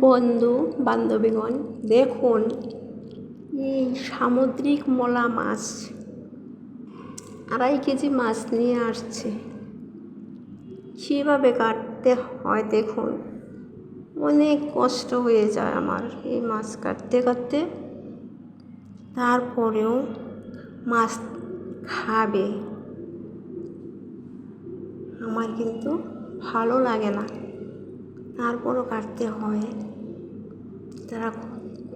বন্ধু, বান্ধবীগণ, দেখুন, এই সামুদ্রিক মলা মাছ, আড়াই কেজি মাছ নিয়ে আসছে। কীভাবে কাটতে হয় দেখুন। অনেক কষ্ট হয়ে যায় আমার এই মাছ কাটতে কাটতে। তারপরেও মাছ খাবে। আমার কিন্তু ভালো লাগে না। তারপরও কাটতে হয়। তারা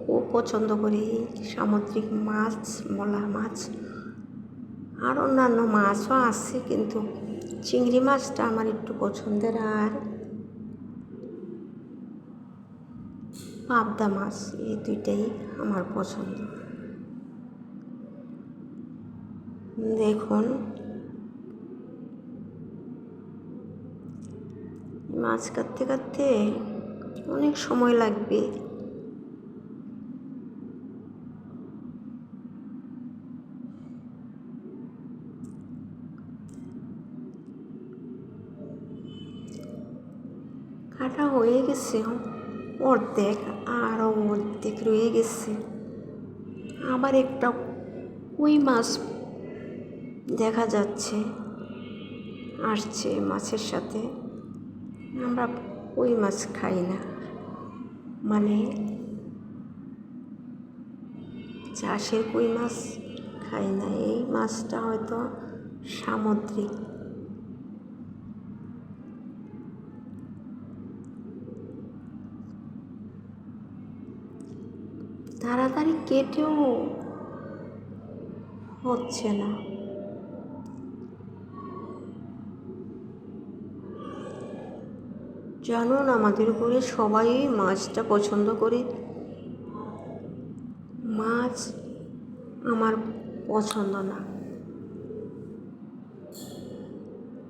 খুব পছন্দ করে এই সামুদ্রিক মাছ, মলা মাছ। আর অন্যান্য মাছও আছে, কিন্তু চিংড়ি মাছটা আমার একটু পছন্দের। আর পাবদা মাছ, এই দুইটাই আমার পছন্দ। দেখুন মাছ কাটতে কাটতে অনেক সময় লাগবে। কাটা হয়ে গেছে, অর্ধেক আরও অর্ধেক রয়ে গেছে। আবার একটা ওই মাছ দেখা যাচ্ছে, আসছে মাছের সাথে। আমরা কই মাছ খাই না? মানে চাষের কই মাছ খাই না? এই মাছটা হয়তো সামুদ্রিক। তাড়াতাড়ি কেটেও হচ্ছে না। জানুন আমাদের উপরে সবাই মাছটা পছন্দ করে। মাছ আমার পছন্দ না।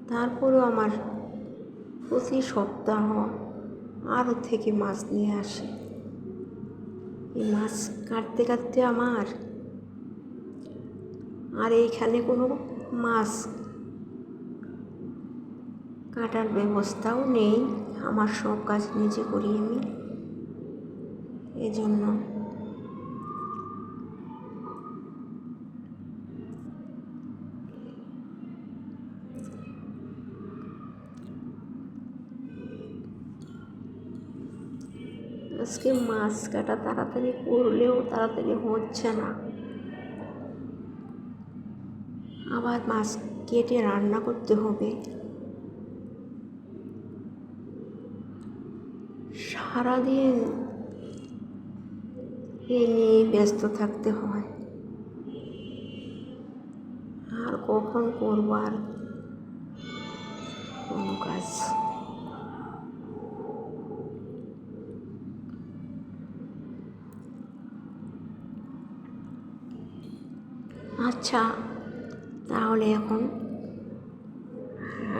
তারপরেও আমার প্রতি সপ্তাহ আরও থেকে মাছ নিয়ে আসে। এই মাছ কাটতে কাটতে আমার, আর এইখানে কোনো মাছ কাটার ব্যবস্থাও নেই, আমার সব কাজ নিজে করি আমি। এজন্য। আজকে মাছ কাটা তাড়াতাড়ি করলেও তাড়াতাড়ি হচ্ছে না। আবার মাছ কেটে রান্না করতে হবে। সারাদিন এ নিয়ে ব্যস্ত থাকতে হয়। আর কখন করব আর কোনো কাজ? আচ্ছা তাহলে এখন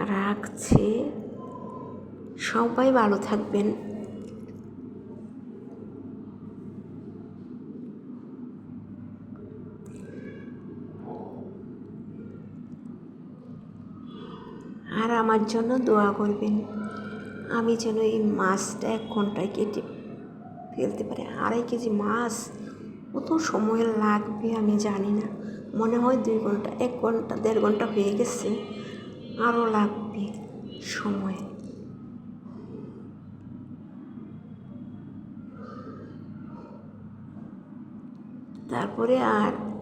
রাখছি। সবাই ভালো থাকবেন। আর আমার জন্য দোয়া করবেন। আমি যেন এই মাছটা এক ঘন্টায় কেটে ফেলতে পারি। আড়াই কেজি মাছ, কত সময় লাগবে আমি জানি না। মনে হয় দুই ঘণ্টা, এক ঘণ্টা, দেড় ঘণ্টা হয়ে গেছে। আরও লাগবে সময়। তারপরে আর